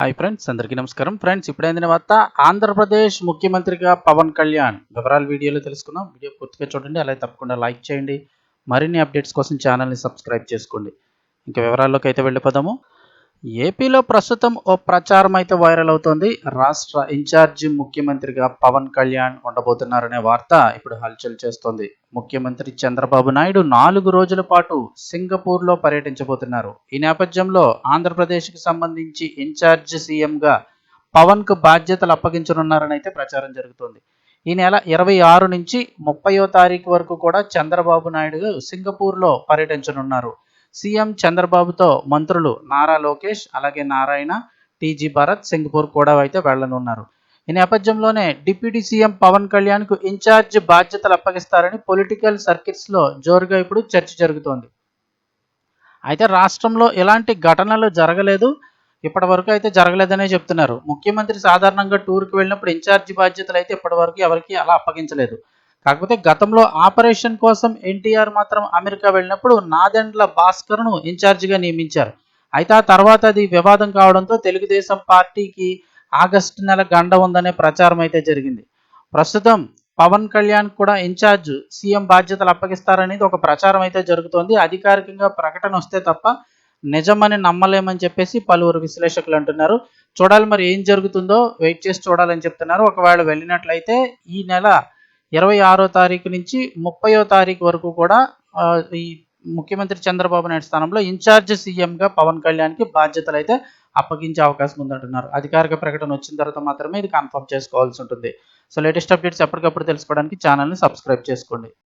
Hi friends అందరికీ నమస్కారం. Friends ఇప్పుడైందిన వార్త ఆంధ్రప్రదేశ్ ముఖ్యమంత్రిగా పవన్ కళ్యాణ్. వివరాలు వీడియోలో తెలుసుకుందాం. వీడియో పూర్తిగా చూడండి అలాగే తప్పకుండా లైక్ చేయండి. మరిన్ని అప్డేట్స్ కోసం ఛానల్ని సబ్స్క్రైబ్ చేసుకోండి. ఇంకా వివరాల్లోకి అయితే వెళ్ళిపోదాము. ఏపీలో ప్రస్తుతం ఓ ప్రచారం అయితే వైరల్ అవుతోంది. రాష్ట్ర ఇన్ఛార్జి ముఖ్యమంత్రిగా పవన్ కళ్యాణ్ ఉండబోతున్నారనే వార్త ఇప్పుడు హల్చల్ చేస్తోంది. ముఖ్యమంత్రి చంద్రబాబు నాయుడు నాలుగు రోజుల పాటు సింగపూర్లో పర్యటించబోతున్నారు. ఈ నేపథ్యంలో ఆంధ్రప్రదేశ్కి సంబంధించి ఇన్ఛార్జి సీఎంగా పవన్కు బాధ్యతలు అప్పగించనున్నారని అయితే ప్రచారం జరుగుతోంది. ఈ నెల ఇరవై ఆరు నుంచి ముప్పయో తారీఖు వరకు కూడా చంద్రబాబు నాయుడు సింగపూర్లో పర్యటించనున్నారు. సీఎం చంద్రబాబుతో మంత్రులు నారా లోకేష్ అలాగే నారాయణ టీజీ భరత్ సింగపూర్ కూడా అయితే వెళ్ళనున్నారు ఈ నేపథ్యంలోనే డిప్యూటీ సీఎం పవన్ కళ్యాణ్కు ఇన్ఛార్జ్ బాధ్యతలు అప్పగిస్తారని పొలిటికల్ సర్కిట్స్లో జోరుగా ఇప్పుడు చర్చ జరుగుతోంది. అయితే రాష్ట్రంలో ఎలాంటి ఘటనలు జరగలేదు ఇప్పటి వరకు అయితే జరగలేదనే చెప్తున్నారు. ముఖ్యమంత్రి సాధారణంగా టూర్కి వెళ్ళినప్పుడు ఇన్ఛార్జి బాధ్యతలు అయితే ఇప్పటి వరకు ఎవరికి అలా అప్పగించలేదు. కాకపోతే గతంలో ఆపరేషన్ కోసం ఎన్టీఆర్ మాత్రం అమెరికా వెళ్ళినప్పుడు నాదెండ్ల భాస్కర్ను ఇన్ఛార్జిగా నియమించారు. అయితే ఆ తర్వాత అది వివాదం కావడంతో తెలుగుదేశం పార్టీకి ఆగస్టు నెల గండ ఉందనే ప్రచారం అయితే జరిగింది. ప్రస్తుతం పవన్ కళ్యాణ్ కూడా ఇన్ఛార్జ్ సీఎం బాధ్యతలు అప్పగిస్తారనేది ఒక ప్రచారం అయితే జరుగుతోంది. అధికారికంగా ప్రకటన వస్తే తప్ప నిజమని నమ్మలేమని చెప్పేసి పలువురు విశ్లేషకులు అంటున్నారు. చూడాలి మరి ఏం జరుగుతుందో వెయిట్ చేసి చూడాలని చెప్తున్నారు. ఒకవేళ వెళ్ళినట్లయితే ఈ నెల ఇరవై ఆరో తారీఖు నుంచి ముప్పయో తారీఖు వరకు కూడా ఈ ముఖ్యమంత్రి చంద్రబాబు నాయుడు స్థానంలో ఇన్ఛార్జ్ సీఎంగా పవన్ కళ్యాణ్కి బాధ్యతలు అయితే అప్పగించే అవకాశం ఉందంటున్నారు. అధికారిక ప్రకటన వచ్చిన తర్వాత మాత్రమే ఇది కన్ఫర్మ్ చేసుకోవాల్సి ఉంటుంది. సో లేటెస్ట్ అప్డేట్స్ ఎప్పటికప్పుడు తెలుసుకోవడానికి ఛానల్ని సబ్స్క్రైబ్ చేసుకోండి.